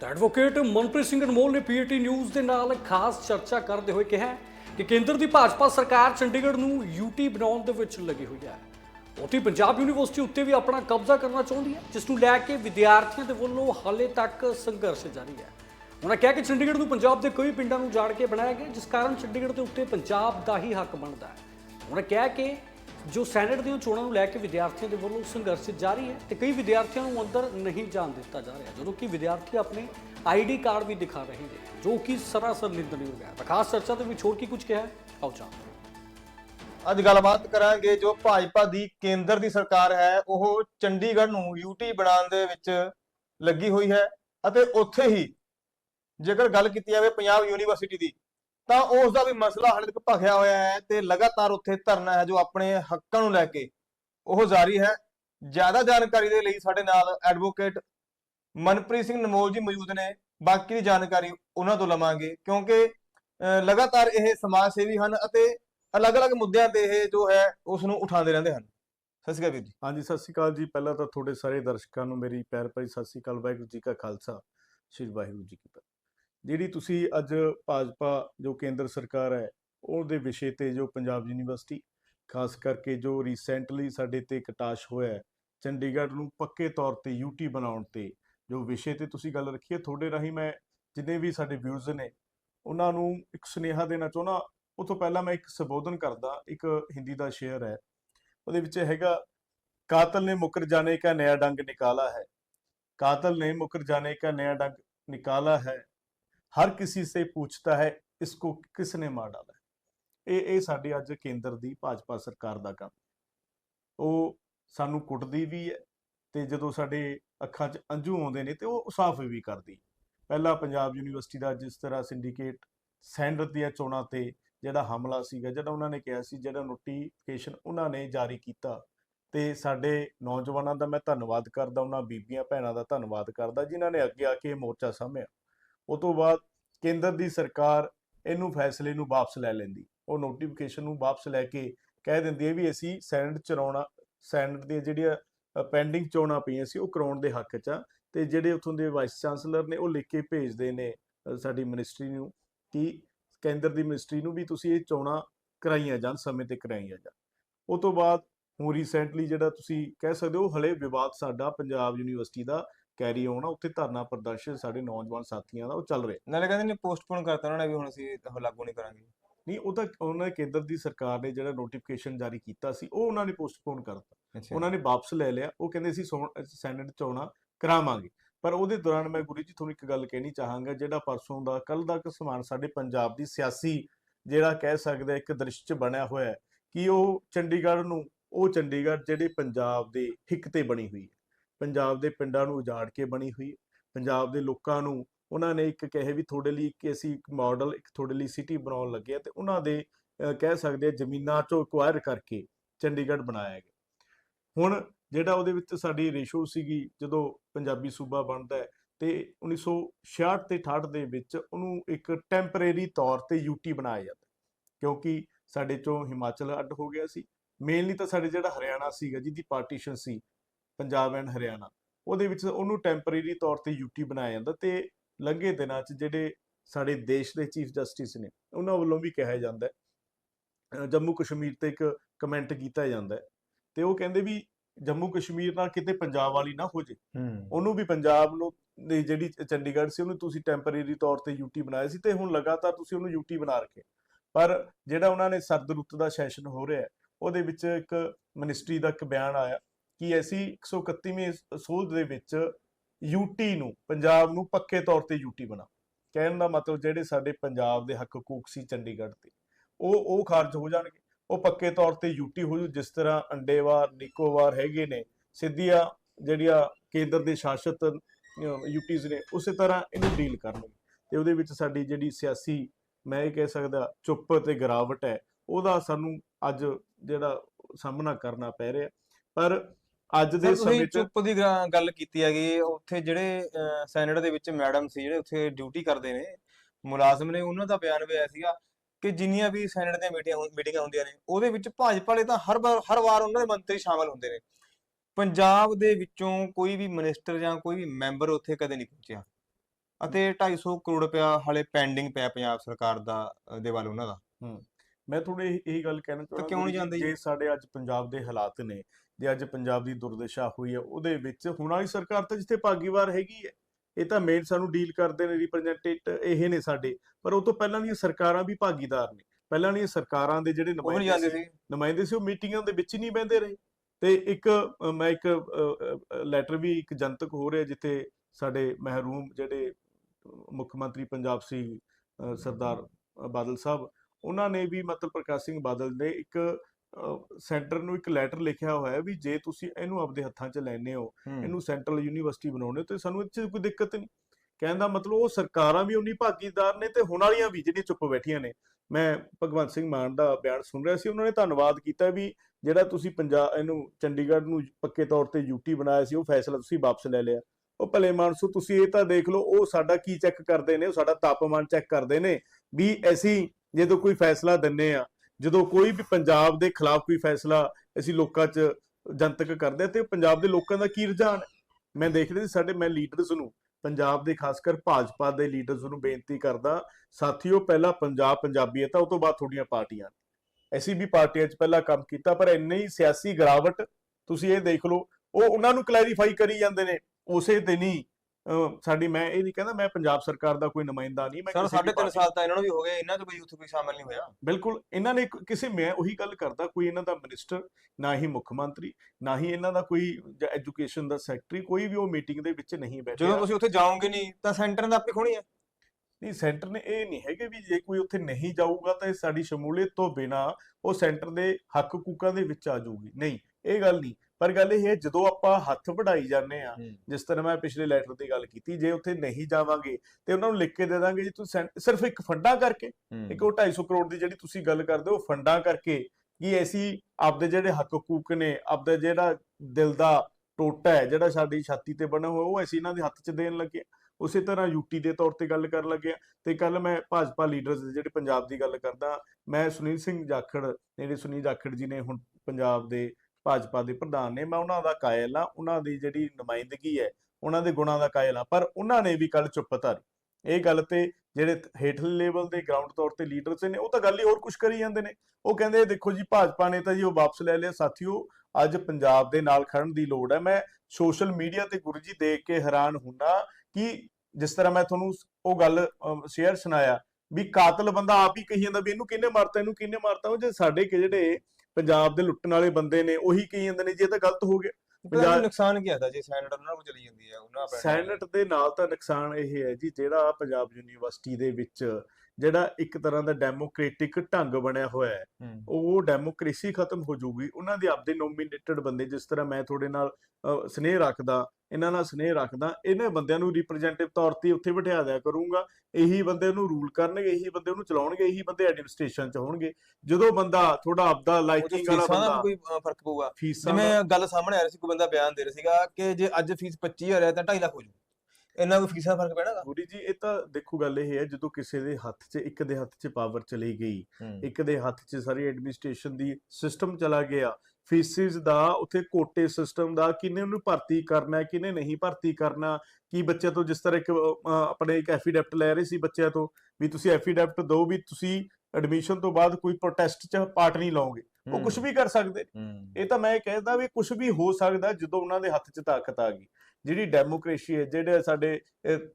ਤਾਂ ਐਡਵੋਕੇਟ ਮਨਪ੍ਰੀਤ ਸਿੰਘ ਅਨਮੋਲ ਨੇ PAT news ਦੇ ਨਾਲ ਖਾਸ ਚਰਚਾ ਕਰਦੇ ਹੋਏ ਕਿਹਾ ਕਿ ਕੇਂਦਰ ਦੀ ਭਾਜਪਾ ਸਰਕਾਰ ਚੰਡੀਗੜ੍ਹ ਨੂੰ ਯੂਟੀ ਬਣਾਉਣ ਦੇ ਵਿੱਚ ਲੱਗੀ ਹੋਈ ਹੈ। ਉੱਥੇ ਪੰਜਾਬ ਯੂਨੀਵਰਸਿਟੀ ਉੱਤੇ ਵੀ ਆਪਣਾ ਕਬਜ਼ਾ ਕਰਨਾ ਚਾਹੁੰਦੀ ਹੈ, ਜਿਸ ਨੂੰ ਲੈ ਕੇ ਵਿਦਿਆਰਥੀਆਂ ਦੇ ਵੱਲੋਂ ਹਾਲੇ ਤੱਕ ਸੰਘਰਸ਼ ਜਾਰੀ ਹੈ। ਉਹਨਾਂ ਕਿਹਾ ਕਿ ਚੰਡੀਗੜ੍ਹ ਨੂੰ ਪੰਜਾਬ ਦੇ ਕਈ ਪਿੰਡਾਂ ਨੂੰ ਜਾਣ ਕੇ ਬਣਾਇਆ ਗਿਆ, ਜਿਸ ਕਾਰਨ ਚੰਡੀਗੜ੍ਹ ਦੇ ਉੱਤੇ ਪੰਜਾਬ ਦਾ ਹੀ ਹੱਕ ਬਣਦਾ ਹੈ। ਉਹਨਾਂ ਕਿਹਾ ਕਿ ਜੋ ਸੈਨੇਟ ਦੀਆਂ ਚੋਣਾਂ ਨੂੰ ਲੈ ਕੇ ਵਿਦਿਆਰਥੀਆਂ ਦੇ ਵੱਲੋਂ ਸੰਘਰਸ਼ ਜਾਰੀ ਹੈ ਤੇ ਕਈ ਵਿਦਿਆਰਥੀਆਂ ਨੂੰ ਅੰਦਰ ਨਹੀਂ ਜਾਣ ਦਿੱਤਾ ਜਾ ਰਿਹਾ, ਜਦੋਂ ਕਿ ਵਿਦਿਆਰਥੀ ਆਪਣੇ ਆਈਡੀ ਕਾਰਡ ਵੀ ਦਿਖਾ ਰਹੇ ਨੇ, ਜੋ ਕਿ ਸਰਾਸਰ ਨਿੰਦਣਯੋਗ ਹੈ। ਤਾਂ ਖਾਸ ਚਰਚਾ ਦੇ ਵਿੱਚ ਹੋਰ ਕੀ ਕੁਝ ਕਿਹਾ ਆਓ ਜਾਣਦੇ ਅੱਜ ਗੱਲਬਾਤ ਕਰਾਂਗੇ ਜੋ ਭਾਜਪਾ ਦੀ ਕੇਂਦਰ ਦੀ ਸਰਕਾਰ ਹੈ, ਉਹ ਚੰਡੀਗੜ੍ਹ ਨੂੰ ਯੂਟੀ ਬਣਾਉਣ ਦੇ ਵਿੱਚ ਲੱਗੀ ਹੋਈ ਹੈ ਅਤੇ ਉੱਥੇ ਹੀ ਜੇਕਰ ਗੱਲ ਕੀਤੀ ਜਾਵੇ ਪੰਜਾਬ ਯੂਨੀਵਰਸਿਟੀ ਦੀ ਤਾਂ ਉਸ ਦਾ ਵੀ ਮਸਲਾ ਹਾਲੇ ਤੱਕ ਭਖਿਆ ਹੋਇਆ ਹੈ ਤੇ ਲਗਾਤਾਰ ਉੱਥੇ ਧਰਨਾ ਹੈ ਜੋ ਆਪਣੇ ਹੱਕਾਂ ਨੂੰ ਲੈ ਕੇ ਉਹ ਜਾਰੀ ਹੈ। ਜ਼ਿਆਦਾ ਜਾਣਕਾਰੀ ਦੇ ਲਈ ਸਾਡੇ ਨਾਲ ਐਡਵੋਕੇਟ ਮਨਪ੍ਰੀਤ ਸਿੰਘ ਨਮੋਲ ਜੀ ਮੌਜੂਦ ਨੇ। ਬਾਕੀ ਦੀ ਜਾਣਕਾਰੀ ਉਹਨਾਂ ਤੋਂ ਲਵਾਂਗੇ ਕਿਉਂਕਿ ਲਗਾਤਾਰ ਇਹ ਸਮਾਜ ਸੇਵੀ ਹਨ ਅਤੇ ਅਲੱਗ-ਅਲੱਗ ਮੁੱਦਿਆਂ ਤੇ ਇਹ ਜੋ ਹੈ ਉਸ ਨੂੰ ਉਠਾਉਂਦੇ ਰਹਿੰਦੇ ਹਨ। ਸਤਿ ਸ਼੍ਰੀ ਅਕਾਲ ਵੀਰ ਜੀ। ਹਾਂਜੀ, ਸਤਿ ਸ਼੍ਰੀ ਅਕਾਲ ਜੀ। ਪਹਿਲਾਂ ਤਾਂ ਤੁਹਾਡੇ ਸਾਰੇ ਦਰਸ਼ਕਾਂ ਨੂੰ ਮੇਰੀ ਪਿਆਰ ਭਰੀ ਸਤਿ ਸ਼੍ਰੀ ਅਕਾਲ, ਵਾਹਿਗੁਰੂ ਜੀ ਕਾ ਖਾਲਸਾ, ਸ੍ਰੀ ਵਾਹਿਗੁਰੂ ਜੀ ਕੀ ਫਤਿਹ। ਜਿਹੜੀ ਤੁਸੀਂ ਅੱਜ ਭਾਜਪਾ, ਜੋ ਕੇਂਦਰ ਸਰਕਾਰ ਹੈ, ਉਹਦੇ ਵਿਸ਼ੇ ਤੇ ਜੋ ਪੰਜਾਬ ਯੂਨੀਵਰਸਿਟੀ, ਖਾਸ ਕਰਕੇ ਜੋ ਰੀਸੈਂਟਲੀ ਸਾਡੇ ਤੇ ਕਟਾਸ਼ ਹੋਇਆ ਚੰਡੀਗੜ੍ਹ ਨੂੰ ਪੱਕੇ ਤੌਰ ਤੇ ਯੂਟੀ ਬਣਾਉਣ ਤੇ ਜੋ ਵਿਸ਼ੇ ਤੇ ਤੁਸੀਂ ਗੱਲ ਰੱਖੀ ਹੈ, ਤੁਹਾਡੇ ਰਾਹੀਂ ਮੈਂ ਜਿੰਨੇ ਵੀ ਸਾਡੇ ਵਿਊਜ਼ ਨੇ, ਉਹਨਾਂ ਨੂੰ ਇੱਕ ਸੁਨੇਹਾ ਦੇਣਾ ਚਾਹੁੰਦਾ, ਉਹ ਤੋਂ ਪਹਿਲਾਂ ਮੈਂ ਇੱਕ ਸੰਬੋਧਨ ਕਰਦਾ, ਇੱਕ ਹਿੰਦੀ ਦਾ ਸ਼ੇਅਰ ਹੈ। ਉਹਦੇ ਵਿੱਚ ਹੈਗਾ, ਕਾਤਲ ਨੇ ਮੁਕਰ ਜਾਣੇ ਕਾ ਨਇਆ ਡੰਗ ਨਿਕਾਲਾ ਹੈ। ਕਾਤਲ ਨੇ ਮੁਕਰ ਜਾਣੇ ਕਾ ਨਇਆ ਡੰਗ ਨਿਕਾਲਾ ਹੈ। ਹਰ ਕਿਸੇ ਸੇ ਪੁੱਛਤਾ ਹੈ ਇਸ ਇਸਕੋ ਕਿਸਨੇ ਮਾਰ ਡਾਲਾ ਇਹ ਇਹ ਸਾਡੀ ਅੱਜ ਕੇਂਦਰ ਦੀ ਭਾਜਪਾ ਸਰਕਾਰ ਦਾ ਕੰਮ ਉਹ ਸਾਨੂੰ ਕੁੱਟਦੀ ਵੀ ਹੈ ਤੇ ਜਦੋਂ ਸਾਡੇ ਅੱਖਾਂ 'ਚ ਅੰਝੂ ਆਉਂਦੇ ਨੇ ਤੇ ਉਹ ਸਾਫ਼ ਵੀ ਕਰਦੀ ਪਹਿਲਾ ਪੰਜਾਬ ਯੂਨੀਵਰਸਿਟੀ ਦਾ ਜਿਸ ਤਰ੍ਹਾਂ ਸਿੰਡੀਕੇਟ ਸੈਂਡਰ ਦੀਆਂ ਚੋਣਾਂ ਤੇ ਜਿਹੜਾ ਹਮਲਾ ਸੀਗਾ, ਜਿਹੜਾ ਉਹਨਾਂ ਨੇ ਕਿਹਾ ਸੀ, ਜਿਹੜਾ ਨੋਟੀਫਿਕੇਸ਼ਨ ਉਹਨਾਂ ਨੇ ਜਾਰੀ ਕੀਤਾ ਤੇ ਸਾਡੇ ਨੌਜਵਾਨਾਂ ਦਾ ਮੈਂ ਧੰਨਵਾਦ ਕਰਦਾ, ਉਹਨਾਂ ਬੀਬੀਆਂ, ਭੈਣਾਂ ਦਾ ਧੰਨਵਾਦ ਕਰਦਾ, ਜਿਨ੍ਹਾਂ ਨੇ ਅੱਗੇ ਆ ਕੇ ਇਹ ਮੋਰਚਾ ਸਾਂਭਿਆ। ਉਹ ਤੋਂ ਬਾਅਦ ਕੇਂਦਰ ਦੀ ਸਰਕਾਰ ਇਹਨੂੰ ਫੈਸਲੇ ਨੂੰ ਵਾਪਸ ਲੈ ਲੈਂਦੀ। ਉਹ ਨੋਟੀਫਿਕੇਸ਼ਨ ਨੂੰ ਵਾਪਸ ਲੈ ਕੇ ਕਹਿ ਦਿੰਦੀ ਹੈ ਵੀ ਅਸੀਂ ਸੈਨੇਟ ਚਲਾਉਣਾ ਸੈਨੇਟ ਦੀਆਂ ਜਿਹੜੀਆਂ ਪੈਂਡਿੰਗ ਚੋਣਾਂ ਪਈਆਂ ਸੀ, ਉਹ ਕਰਾਉਣ ਦੇ ਹੱਕ 'ਚ ਆ। ਤੇ ਜਿਹੜੇ ਉੱਥੋਂ ਦੇ ਵਾਈਸ ਚਾਂਸਲਰ ਨੇ, ਉਹ ਲਿਖ ਕੇ ਭੇਜਦੇ ਨੇ ਸਾਡੀ ਮਿਨਿਸਟਰੀ ਨੂੰ ਕਿ ਕੇਂਦਰ ਦੀ ਮਿਨਿਸਟਰੀ ਨੂੰ ਵੀ ਤੁਸੀਂ ਇਹ ਚੋਣਾਂ ਕਰਾਈਆਂ ਜਾਣ, ਸਮੇਂ ਤੇ ਕਰਾਈਆਂ ਜਾਣ। ਉਹ ਤੋਂ ਬਾਅਦ ਹੁਣ ਰੀਸੈਂਟਲੀ ਜਿਹੜਾ ਤੁਸੀਂ ਕਹਿ ਸਕਦੇ ਹੋ ਹਲੇ ਵਿਵਾਦ ਸਾਡਾ ਪੰਜਾਬ ਯੂਨੀਵਰਸਿਟੀ ਦਾ ਕੈਰੀ ਆਨ ਆ ਉੱਥੇ ਧਰਨਾ ਪ੍ਰਦਰਸ਼ਨ ਸਾਡੇ ਨੌਜਵਾਨ ਸਾਥੀਆਂ ਦਾ ਉਹ ਚੱਲ ਰਿਹਾ। ਨਾਲੇ ਕਹਿੰਦੇ ਨੇ ਪੋਸਟਪੋਨ ਕਰਤਾ ਉਹਨਾਂ ਨੇ ਵੀ ਹੁਣ ਅਸੀਂ ਉਹ ਲਾਗੂ ਨਹੀਂ ਕਰਾਂਗੇ। ਨਹੀਂ ਉਹ ਤਾਂ ਉਹਨਾਂ ਨੇ ਕੇਂਦਰ ਦੀ ਸਰਕਾਰ ਨੇ ਜਿਹੜਾ ਨੋਟੀਫਿਕੇਸ਼ਨ ਜਾਰੀ ਕੀਤਾ ਸੀ ਉਹ ਉਹਨਾਂ ਨੇ ਪੋਸਟਪੋਨ ਕਰਤਾ। ਉਹਨਾਂ ਨੇ ਵਾਪਸ ਲੈ ਲਿਆ ਉਹ ਕਹਿੰਦੇ ਸੀ ਸੈਨੇਟ ਚੋਣਾਂ ਕਰਾਵਾਂਗੇ। ਪਰ ਉਹਦੇ ਦੌਰਾਨ ਮੈਂ ਗੁਰੂ ਜੀ ਤੁਹਾਨੂੰ ਇੱਕ ਗੱਲ ਕਹਿਣੀ ਚਾਹਾਂਗਾ ਜਿਹੜਾ ਪਰਸੋਂ ਦਾ ਕੱਲ ਦਾ ਸਮਾਨ ਸਾਡੇ ਪੰਜਾਬ ਦੀ ਸਿਆਸੀ ਜਿਹੜਾ ਕਹਿ ਸਕਦੇ ਇੱਕ ਦ੍ਰਿਸ਼ ਚ ਬਣਿਆ ਹੋਇਆ ਕਿ ਉਹ ਚੰਡੀਗੜ੍ਹ ਨੂੰ ਉਹ ਚੰਡੀਗੜ੍ਹ ਜਿਹੜੇ ਪੰਜਾਬ ਦੇ ਹਿੱਕ ਤੇ ਬਣੀ ਹੋਈ ਹੈ। ਪੰਜਾਬ ਦੇ ਪਿੰਡਾਂ ਨੂੰ ਉਜਾੜ ਕੇ ਬਣੀ ਹੋਈ, ਪੰਜਾਬ ਦੇ ਲੋਕਾਂ ਨੂੰ ਉਹਨਾਂ ਨੇ ਇੱਕ ਕਹੇ ਵੀ ਤੁਹਾਡੇ ਲਈ ਕਿ ਅਸੀਂ ਇੱਕ ਮਾਡਲ ਇੱਕ ਤੁਹਾਡੇ ਲਈ ਸਿਟੀ ਬਣਾਉਣ ਲੱਗੇ ਆ ਤੇ ਉਹਨਾਂ ਦੇ ਕਹਿ ਸਕਦੇ ਆ ਜ਼ਮੀਨਾਂ ਚੋਂ ਐਕਵਾਇਰ ਕਰਕੇ ਚੰਡੀਗੜ੍ਹ ਬਣਾਇਆ ਗਿਆ। ਹੁਣ ਜਿਹੜਾ ਉਹਦੇ ਵਿੱਚ ਸਾਡੀ ਰੇਸ਼ੋ ਸੀਗੀ ਜਦੋਂ ਪੰਜਾਬੀ ਸੂਬਾ ਬਣਦਾ ਹੈ ਤੇ 1966 ਤੇ 68 ਦੇ ਵਿੱਚ ਉਹਨੂੰ ਇੱਕ ਟੈਂਪਰੇਰੀ ਤੌਰ ਤੇ ਯੂਟੀ ਬਣਾਇਆ ਜਾਂਦਾ ਕਿਉਂਕਿ ਸਾਡੇ ਚੋਂ ਹਿਮਾਚਲ ਅੱਡ ਹੋ ਗਿਆ ਸੀ। ਮੇਨਲੀ ਤਾਂ ਸਾਡੇ ਜਿਹੜਾ ਹਰਿਆਣਾ ਸੀਗਾ, ਜਿਹਦੀ ਪਾਰਟੀਸ਼ਨ ਸੀ ਪੰਜਾਬ ਐਂਡ ਹਰਿਆਣਾ। ਉਹਦੇ ਵਿੱਚ ਉਹਨੂੰ ਟੈਂਪਰੇਰੀ ਤੌਰ ਤੇ ਯੂਟੀ ਬਣਾਇਆ ਜਾਂਦਾ ਤੇ ਲੰਘੇ ਦਿਨਾਂ 'ਚ ਜਿਹੜੇ ਸਾਡੇ ਦੇਸ਼ ਦੇ ਚੀਫ ਜਸਟਿਸ ਨੇ ਉਹਨਾਂ ਵੱਲੋਂ ਵੀ ਕਿਹਾ ਜਾਂਦਾ ਜੰਮੂ ਕਸ਼ਮੀਰ ਤੇ ਇੱਕ ਕਮੈਂਟ ਕੀਤਾ ਜਾਂਦਾ ਤੇ ਉਹ ਕਹਿੰਦੇ ਵੀ ਜੰਮੂ ਕਸ਼ਮੀਰ ਨਾਲ ਕਿਤੇ ਪੰਜਾਬ ਵਾਲੀ ਨਾ ਹੋ ਜੇ। ਉਹਨੂੰ ਵੀ ਪੰਜਾਬ ਨੂੰ ਦੀ ਜਿਹੜੀ ਚੰਡੀਗੜ੍ਹ ਸੀ ਉਹਨੂੰ ਤੁਸੀਂ ਟੈਂਪਰੇਰੀ ਤੌਰ ਤੇ ਯੂਟੀ ਬਣਾਇਆ ਸੀ ਤੇ ਹੁਣ ਲਗਾਤਾਰ ਤੁਸੀਂ ਉਹਨੂੰ ਯੂਟੀ ਬਣਾ ਰੱਖਿਆ। ਪਰ ਜਿਹੜਾ ਉਹਨਾਂ ਨੇ ਸਰਦ ਰੁੱਤ ਦਾ ਸੈਸ਼ਨ ਹੋ ਰਿਹਾ ਉਹਦੇ ਵਿੱਚ ਇੱਕ ਮਿਨਿਸਟਰੀ ਦਾ ਇੱਕ ਬਿਆਨ ਆਇਆ ਕਿ ਅਸੀਂ 131ਵੀਂ ਸੋਧ ਦੇ ਵਿੱਚ ਯੂਟੀ ਨੂੰ, ਪੰਜਾਬ ਨੂੰ ਪੱਕੇ ਤੌਰ ਤੇ ਯੂਟੀ ਬਣਾ। ਕਹਿਣ ਦਾ ਮਤਲਬ ਜਿਹੜੇ ਸਾਡੇ ਪੰਜਾਬ ਦੇ ਹੱਕ ਹਕੂਕ ਸੀ ਚੰਡੀਗੜ੍ਹ ਤੇ ਉਹ ਉਹ ਖਾਰਜ ਹੋ ਜਾਣਗੇ। ਉਹ ਪੱਕੇ ਤੌਰ ਤੇ ਯੂਟੀ ਹੋ ਜੂ, ਜਿਸ ਤਰ੍ਹਾਂ ਅੰਡੇਵਾਰ ਨਿਕੋਵਾਰ ਹੈਗੇ ਨੇ, ਸਿੱਧੀਆਂ ਜਿਹੜੀਆਂ ਕੇਂਦਰ ਦੇ ਸ਼ਾਸਤ ਯੂਟੀਜ਼ ਨੇ, ਉਸੇ ਤਰ੍ਹਾਂ ਇਹਨੂੰ ਡੀਲ ਕਰਨਗੇ। ਤੇ ਉਹਦੇ ਵਿੱਚ ਸਾਡੀ ਜਿਹੜੀ ਸਿਆਸੀ, ਮੈਂ ਇਹ ਕਹਿ ਸਕਦਾ, ਚੁੱਪ ਤੇ ਗਿਰਾਵਟ ਹੈ, ਉਹਦਾ ਸਾਨੂੰ ਅੱਜ ਜਿਹੜਾ ਸਾਹਮਣਾ ਕਰਨਾ ਪੈ ਰਿਹਾ। ਪਰ ਅੱਜ ਦੇ ਸਮੇਂ 'ਚ ਚੁੱਪ ਦੀ ਗ- ਗੱਲ ਕੀਤੀ ਹੈਗੀ ਉੱਥੇ ਜਿਹੜੇ ਅਹ, ਸੈਨੇਟ ਦੇ ਵਿੱਚ ਮੈਡਮ ਸੀ ਜਿਹੜੇ ਉੱਥੇ ਡਿਊਟੀ ਕਰਦੇ ਨੇ। ਮੁਲਾਜ਼ਮ ਨੇ ਉਹਨਾਂ ਦਾ ਬਿਆਨ ਵੀ ਆਇਆ ਸੀਗਾ ਕਿ ਜਿੰਨੀਆਂ ਵੀ ਸੈਨੇਟ ਦੀਆਂ ਮੀਟਿੰਗਾਂ ਮੀਟਿੰਗਾਂ ਹੁੰਦੀਆਂ ਨੇ ਉਹਦੇ ਵਿੱਚ ਭਾਜਪਾ ਵਾਲੇ ਤਾਂ ਹਰ ਵਾਰ ਹਰ ਵਾਰ ਉਹਨਾਂ ਦੇ ਮੰਤਰੀ ਸ਼ਾਮਲ ਹੁੰਦੇ ਨੇ। ਪੰਜਾਬ ਦੇ ਵਿੱਚੋਂ ਕੋਈ ਵੀ ਮਿਨਿਸਟਰ ਜਾਂ ਕੋਈ ਵੀ ਮੈਂਬਰ ਉੱਥੇ ਕਦੇ ਨਹੀਂ ਪਹੁੰਚਿਆ। ਅਤੇ 250 ਕਰੋੜ ਰੁਪਇਆ ਹਾਲੇ ਪੈਂਡਿੰਗ ਪਿਆ ਪੰਜਾਬ ਸਰਕਾਰ ਦਾ ਅ, ਦੇ ਵੱਲ ਉਹਨਾਂ ਦਾ। ਮੈਂ ਤੁਹਾਡੇ ਇਹ ਗੱਲ ਕਹਿਣਾ ਚਾਹੁੰਦਾ ਕਿਉਂ ਨਹੀਂ ਜਾਂਦੇ ਜੀ? ਸਾਡੇ ਅੱਜ ਪੰਜਾਬ ਦੇ ਹਾਲਾਤ ਨੇ ਜੇ ਅੱਜ ਪੰਜਾਬ ਦੀ ਦੁਰਦਸ਼ਾ ਹੋਈ ਹੈ ਉਹਦੇ ਵਿੱਚ ਹੁਣ ਵਾਲੀ ਸਰਕਾਰ ਤਾਂ ਜਿੱਥੇ ਭਾਗੀਵਾਰ ਹੈਗੀ ਹੈ ਇਹ ਤਾਂ ਮੇਨ ਸਾਨੂੰ ਡੀਲ ਕਰਦੇ ਨੇ ਰਿਪਰੈਜ਼ੈਂਟੇਟਿਵ ਇਹ ਨੇ ਸਾਡੇ ਪਰ ਉਹ ਤੋਂ ਪਹਿਲਾਂ ਦੀਆਂ ਸਰਕਾਰਾਂ ਵੀ ਭਾਗੀਦਾਰ ਨੇ ਪਹਿਲਾਂ ਦੀਆਂ ਸਰਕਾਰਾਂ ਦੇ ਜਿਹੜੇ ਨੁਮਾਇੰਦੇ ਸੀ ਨੁਮਾਇੰਦੇ ਸੀ ਉਹ ਮੀਟਿੰਗਾਂ ਦੇ ਵਿੱਚ ਨਹੀਂ ਬਹਿੰਦੇ ਰਹੇ ਤੇ ਇੱਕ ਮੈਂ ਇੱਕ ਲੈਟਰ ਵੀ ਇੱਕ ਜਨਤਕ ਹੋ ਰਿਹਾ ਜਿੱਥੇ ਸਾਡੇ ਮਹਿਰੂਮ ਜਿਹੜੇ ਮੁੱਖ ਮੰਤਰੀ ਪੰਜਾਬ ਸੀ ਸਰਦਾਰ ਬਾਦਲ ਸਾਹਿਬ ਉਹਨਾਂ ਨੇ ਵੀ ਮਤਲਬ ਪ੍ਰਕਾਸ਼ ਸਿੰਘ ਬਾਦਲ ਨੇ ਇੱਕ ਸੈਂਟਰ ਨੂੰ ਇੱਕ ਲੈਟਰ ਲਿਖਿਆ ਹੋਇਆ ਹੈ ਵੀ ਜੇ ਤੁਸੀਂ ਇਹਨੂੰ ਆਪਦੇ ਹੱਥਾਂ 'ਚ ਲੈਣੇ ਹੋ। ਇਹਨੂੰ ਸੈਂਟਰਲ ਯੂਨੀਵਰਸਿਟੀ ਬਣਾਉਣੇ ਹੋ ਤੇ ਸਾਨੂੰ 'ਚ ਕੋਈ ਦਿੱਕਤ ਨਹੀਂ। ਕਹਿਣ ਦਾ ਮਤਲਬ ਉਹ ਸਰਕਾਰਾਂ ਵੀ ਉਨੀ ਭਾਗੀਦਾਰ ਨੇ ਤੇ ਹੁਣ ਵਾਲੀਆਂ ਵੀ ਜਿਹੜੀਆਂ ਚੁੱਪ ਬੈਠੀਆਂ ਨੇ। ਮੈਂ ਭਗਵੰਤ ਸਿੰਘ ਮਾਨ ਦਾ ਬਿਆਨ ਸੁਣ ਰਿਹਾ ਸੀ ਉਹਨਾਂ ਨੇ ਧੰਨਵਾਦ ਕੀਤਾ ਵੀ ਜਿਹੜਾ ਤੁਸੀਂ ਪੰਜਾਬ ਇਹਨੂੰ ਚੰਡੀਗੜ੍ਹ ਨੂੰ ਪੱਕੇ ਤੌਰ ਤੇ ਯੂਟੀ ਬਣਾਇਆ ਸੀ ਉਹ ਫੈਸਲਾ ਤੁਸੀਂ ਵਾਪਸ ਲੈ ਲਿਆ। ਉਹ ਭਲੇ ਮਾਨਸੋ ਤੁਸੀਂ ਇਹ ਤਾਂ ਦੇਖ ਲਓ ਉਹ ਸਾਡਾ ਕੀ ਚੈੱਕ ਕਰਦੇ ਨੇ ਉਹ ਸਾਡਾ ਤਾਪਮਾਨ ਚੈੱਕ ਕਰਦੇ ਨੇ ਵੀ ਅਸੀਂ ਜਦੋਂ ਕੋਈ ਫੈਸਲਾ ਦਿੰਨੇ ਆ, ਜਦੋਂ ਕੋਈ ਵੀ ਪੰਜਾਬ ਦੇ ਖਿਲਾਫ ਕੋਈ ਫੈਸਲਾ ਅਸੀਂ ਲੋਕਾਂ 'ਚ ਜਨਤਕ ਕਰਦੇ ਆ, ਤੇ ਪੰਜਾਬ ਦੇ ਲੋਕਾਂ ਦਾ ਕੀ ਰੁਝਾਨ ਮੈਂ ਦੇਖ ਰਿਹਾ ਸੀ ਸਾਡੇ ਮੈਂ ਲੀਡਰਸ ਨੂੰ, ਪੰਜਾਬ ਦੇ ਖਾਸ ਕਰ ਭਾਜਪਾ ਦੇ ਲੀਡਰਸ ਨੂੰ ਬੇਨਤੀ ਕਰਦਾ, ਸਾਥੀਓ ਪਹਿਲਾਂ ਪੰਜਾਬ ਪੰਜਾਬੀਅਤ ਆ ਉਹ ਤੋਂ ਬਾਅਦ ਤੁਹਾਡੀਆਂ ਪਾਰਟੀਆਂ ਅਸੀਂ ਵੀ ਪਾਰਟੀਆਂ 'ਚ ਪਹਿਲਾਂ ਕੰਮ ਕੀਤਾ, ਪਰ ਇੰਨੀ ਸਿਆਸੀ ਗਿਰਾਵਟ, ਤੁਸੀਂ ਇਹ ਦੇਖ ਲਓ, ਉਹ ਉਹਨਾਂ ਨੂੰ ਕਲੈਰੀਫਾਈ ਕਰੀ ਜਾਂਦੇ ਨੇ, ਉਸੇ ਦਿਨ ਹੀ ਸਾਡੀ ਮੈਂ ਇਹ ਨਹੀਂ ਕਹਿੰਦਾ ਮੈਂ ਪੰਜਾਬ ਸਰਕਾਰ ਦਾ ਕੋਈ ਨੁਮਾਇੰਦਾ ਨਹੀਂ ਮੈਂ ਸਰ ਕਿਸੇ ਵੀ ਸਾਢੇ ਤਿੰਨ ਪਾਰਟੀ- ਸਾਲ ਤਾਂ ਇਹਨਾਂ ਨੂੰ ਵੀ ਹੋ ਗਏ ਇਹਨਾਂ 'ਚ ਕੋਈ ਉੱਥੇ ਕੋਈ ਸ਼ਾਮਲ ਨਹੀਂ ਹੋਇਆ। ਬਿਲਕੁਲ ਇਹਨਾਂ ਨੇ ਕਿਸੇ ਮੈਂ ਉਹੀ ਗੱਲ ਕਰਦਾ ਕੋਈ ਇਹਨਾਂ ਦਾ ਮਿਨਿਸਟਰ ਨਾ ਹੀ ਮੁੱਖ ਮੰਤਰੀ ਨਾ ਹੀ ਇਹਨਾਂ ਦਾ ਕੋਈ ਐਜੂਕੇਸ਼ਨ ਦਾ ਸੈਕਟਰੀ ਕੋਈ ਵੀ ਉਹ ਮੀਟਿੰਗ ਦੇ ਵਿੱਚ ਨਹੀਂ ਜਦੋਂ ਬੈਠਿਆ ਤੁਸੀਂ ਉੱਥੇ ਜਾਓਗੇ ਨਹੀਂ ਤਾਂ ਸੈਂਟਰ ਨੇ ਆਪੇ ਖੋਣੀ ਹੈ। ਨਹੀਂ ਸੈਂਟਰ ਨੇ ਇਹ ਨਹੀਂ ਹੈਗੇ ਵੀ ਜੇ ਕੋਈ ਉੱਥੇ ਨਹੀਂ ਜਾਊਗਾ ਤਾਂ ਇਹ ਸਾਡੀ ਸ਼ਮੂਲੀਅਤ ਤੋਂ ਬਿਨਾ ਉਹ ਸੈਂਟਰ ਦੇ ਹੱਕ ਹਕੂਕਾਂ ਦੇ ਵਿੱਚ ਆ ਜਾਊਗੀ। ਨਹੀਂ ਇਹ ਗੱਲ ਨਹੀਂ। ਪਰ ਗੱਲ ਇਹ ਹੈ ਜਦੋਂ ਆਪਾਂ ਹੱਥ ਵਢਾਈ ਜਾਂਦੇ ਆ ਜਿਸ ਤਰ੍ਹਾਂ ਮੈਂ ਪਿਛਲੇ ਲੈਟਰ ਦੀ ਗੱਲ ਕੀਤੀ ਜੇ ਉੱਥੇ ਨਹੀਂ ਜਾਵਾਂਗੇ ਤੇ ਉਹਨਾਂ ਨੂੰ ਲਿਖ ਕੇ ਦੇ ਦਾਂਗੇ ਜੀ ਤੁਸੀਂ ਸਿਰਫ ਇੱਕ ਫੰਡਾਂ ਕਰਕੇ ਇੱਕ ਉਹ 250 ਕਰੋੜ ਦੀ ਜਿਹੜੀ ਤੁਸੀਂ ਗੱਲ ਕਰਦੇ ਹੋ ਫੰਡਾਂ ਕਰਕੇ ਕਿ ਅਸੀਂ ਆਪਦੇ ਜਿਹੜੇ ਹੱਕ ਹਕੂਕ ਨੇ ਆਪਦਾ ਜਿਹੜਾ ਦਿਲ ਦਾ ਟੋਟਾ ਹੈ ਜਿਹੜਾ ਸਾਡੀ ਛਾਤੀ ਤੇ ਬਣਾ ਹੋਇਆ ਉਹ ਅਸੀਂ ਇਹਨਾਂ ਦੇ ਹੱਥ 'ਚ ਦੇਣ ਲੱਗੇ। ਉਸੇ ਤਰ੍ਹਾਂ ਯੂਟੀ ਦੇ ਤੌਰ ਤੇ ਗੱਲ ਕਰਨ ਲੱਗੇ ਤੇ ਕੱਲ ਮੈਂ ਭਾਜਪਾ ਲੀਡਰਸ ਦੇ ਜਿਹੜੇ ਪੰਜਾਬ ਦੀ ਗੱਲ ਕਰਦਾ ਮੈਂ ਸੁਨੀਲ ਸਿੰਘ ਜਾਖੜ ਜਿਹੜੇ ਸੁਨੀਲ ਜਾਖੜ ਜੀ ਨੇ ਹੁਣ ਪੰਜਾਬ ਦੇ ਭਾਜਪਾ ਦੇ ਪ੍ਰਧਾਨ ਨੇ, ਮੈਂ ਉਹਨਾਂ ਦਾ ਕਾਇਲ ਆ ਉਹਨਾਂ ਦੀ ਜਿਹੜੀ ਨੁਮਾਇੰਦਗੀ ਹੈ, ਉਹਨਾਂ ਦੇ ਗੁਣਾਂ ਦਾ ਕਾਇਲ ਆ ਪਰ ਉਹਨਾਂ ਨੇ ਵੀ ਕੱਲ ਚੁੱਪ ਧਾਰੀ। ਇਹ ਗੱਲ ਤੇ ਜਿਹੜੇ ਹੇਠਲੇ ਲੈਵਲ ਦੇ ਗਰਾਊਂਡ ਤੌਰ ਤੇ ਲੀਡਰਸ ਨੇ, ਉਹ ਤਾਂ ਗੱਲ ਹੀ ਹੋਰ ਕੁਝ ਕਰੀ ਜਾਂਦੇ ਨੇ। ਉਹ ਕਹਿੰਦੇ, ਦੇਖੋ ਜੀ, ਭਾਜਪਾ ਨੇ ਤਾਂ ਜੀ ਉਹ ਵਾਪਸ ਲੈ ਲਿਆ। ਸਾਥੀਓ, ਅੱਜ ਪੰਜਾਬ ਦੇ ਨਾਲ ਖੜਨ ਦੀ ਲੋੜ ਹੈ। ਮੈਂ ਸੋਸ਼ਲ ਮੀਡੀਆ ਤੇ ਗੁਰੂ ਜੀ ਦੇਖ ਕੇ ਹੈਰਾਨ ਹੁੰਨਾ ਕਿ ਜਿਸ ਤਰ੍ਹਾਂ ਮੈਂ ਤੁਹਾਨੂੰ ਉਹ ਗੱਲ ਸ਼ੇਅਰ ਸੁਣਾਇਆ ਵੀ ਕਾਤਲ ਬੰਦਾ ਆਪ ਹੀ ਕਹੀ ਜਾਂਦਾ ਵੀ ਇਹਨੂੰ ਕਿਹਨੇ ਮਾਰਤਾ, ਇਹਨੂੰ ਕਿਹਨੇ ਮਾਰਤਾ? ਉਹ ਜੇ ਸਾਡੇ ਕਿ ਜਿਹੜੇ ਪੰਜਾਬ ਦੇ ਲੁੱਟਣ ਵਾਲੇ ਬੰਦੇ ਨੇ ਉਹੀ ਕਹੀ ਜਾਂਦੇ ਨੇ ਜੇ ਇਹ ਤਾਂ ਗਲਤ ਹੋ ਗਿਆ। ਪੰਜਾਬ ਨੁਕਸਾਨ ਕੀ ਆਦਾ ਜੇ ਸੈਨੇਟ ਉਹਨਾਂ ਨੂੰ ਚਲੀ ਜਾਂਦੀ ਹੈ ਉਹਨਾਂ ਸੈਨੇਟ ਦੇ ਨਾਲ ਤਾਂ ਨੁਕਸਾਨ ਇਹ ਹੈ ਜੀ ਜਿਹੜਾ ਪੰਜਾਬ ਯੂਨੀਵਰਸਿਟੀ ਦੇ ਵਿੱਚ ਜਿਹੜਾ ਇੱਕ ਤਰ੍ਹਾਂ ਦਾ ਡੈਮੋਕ੍ਰੈਟਿਕ ਢੰਗ ਬਣਿਆ ਹੋਇਆ ਹੈ। ਉਹ ਡੈਮੋਕ੍ਰੇਸੀ ਖਤਮ ਹੋ ਜਾਊਗੀ। ਉਹਨਾਂ ਦੇ ਆਪਦੇ ਨੋਮੀਨੇਟਡ ਬੰਦੇ ਜਿਸ ਤਰ੍ਹਾਂ ਮੈਂ ਤੁਹਾਡੇ ਨਾਲ ਸਨੇਹ ਰੱਖਦਾ ਇਹਨਾਂ ਨਾਲ ਸਨੇਹ ਰੱਖਦਾ ਇਹਨਾਂ ਬੰਦਿਆਂ ਨੂੰ ਰਿਪਰੈਜ਼ੈਂਟੇਟਿਵ ਤੌਰ ਤੇ ਉੱਥੇ ਬਿਠਾ ਦਿਆ ਕਰੂੰਗਾ। ਇਹੀ ਬੰਦੇ ਉਹਨੂੰ ਰੂਲ ਕਰਨਗੇ ਇਹੀ ਬੰਦੇ ਉਹਨੂੰ ਚਲਾਉਣਗੇ ਇਹੀ ਬੰਦੇ ਐਡਮਿਨਿਸਟ੍ਰੇਸ਼ਨ ਚ ਹੋਣਗੇ। ਜਦੋਂ ਬੰਦਾ ਥੋੜਾ ਆਪਦਾ ਲਾਈਕਿੰਗ ਵਾਲਾ ਬੰਦਾ ਕੋਈ ਫ਼ਰਕ ਪਊਗਾ। ਜਿਵੇਂ ਗੱਲ ਸਾਹਮਣੇ ਆ ਰਹੀ ਸੀ ਕੋਈ ਬੰਦਾ ਬਿਆਨ ਦੇ ਰਿਹਾ ਸੀਗਾ ਕਿ ਜੇ ਅੱਜ ਫੀਸ 25000 ਹੈ ਤਾਂ 2.5 ਲੱਖ ਹੋ ਜੂ। ਇੰਨਾ ਕੋਈ ਫੀਸਾਂ ਫ਼ਰਕ ਪੈਣਾਗਾ? ਗੁਰੀ ਜੀ ਇਹ ਤਾਂ ਦੇਖੋ ਗੱਲ ਇਹ ਹੈ ਜਦੋਂ ਕਿਸੇ ਦੇ ਹੱਥ 'ਚ ਇੱਕ ਦੇ ਹੱਥ 'ਚ ਪਾਵਰ ਚਲੀ ਗਈ ਇੱਕ ਦੇ ਹੱਥ 'ਚ ਸਾਰੀ ਐਡਮਿਨਿਸਟ੍ਰੇਸ਼ਨ ਦੀ ਸਿਸਟਮ ਚਲਾ ਗਿਆ ਫੀਸਿਸ ਦਾ ਉੱਥੇ ਕੋਟੇ ਸਿਸਟਮ ਦਾ ਕਿਹਨੇ ਉਹਨੂੰ ਭਰਤੀ ਕਰਨਾ ਹੈ ਕਿਹਨੇ ਨਹੀਂ ਭਰਤੀ ਕਰਨਾ ਕੀ ਬੱਚੇ ਤੋਂ ਜਿਸ ਤਰ੍ਹਾਂ ਇੱਕ ਆਪਣੇ ਇੱਕ ਐਫੀਡੈਪਟ ਲੈ ਰਹੇ ਸੀ ਬੱਚਿਆਂ ਤੋਂ ਵੀ ਤੁਸੀਂ ਐਫੀਡੈਪਟ ਦਿਓ ਵੀ ਤੁਸੀਂ ਐਡਮਿਸ਼ਨ ਤੋਂ ਬਾਅਦ ਕੋਈ ਪ੍ਰੋਟੈਸਟ 'ਚ ਪਾਰਟ ਨਹੀਂ ਲਓਗੇ। ਉਹ ਕੁਝ ਵੀ ਕਰ ਸਕਦੇ। ਇਹ ਤਾਂ ਮੈਂ ਇਹ ਕਹਿੰਦਾ ਵੀ ਕੁਝ ਵੀ ਹੋ ਸਕਦਾ ਜਦੋਂ ਉਹਨਾਂ ਦੇ ਹੱਥ 'ਚ ਤਾਕਤ ਆ ਗਈ। ਜਿਹੜੀ ਡੈਮੋਕ੍ਰੇਸੀ ਹੈ, ਜਿਹੜੇ ਸਾਡੇ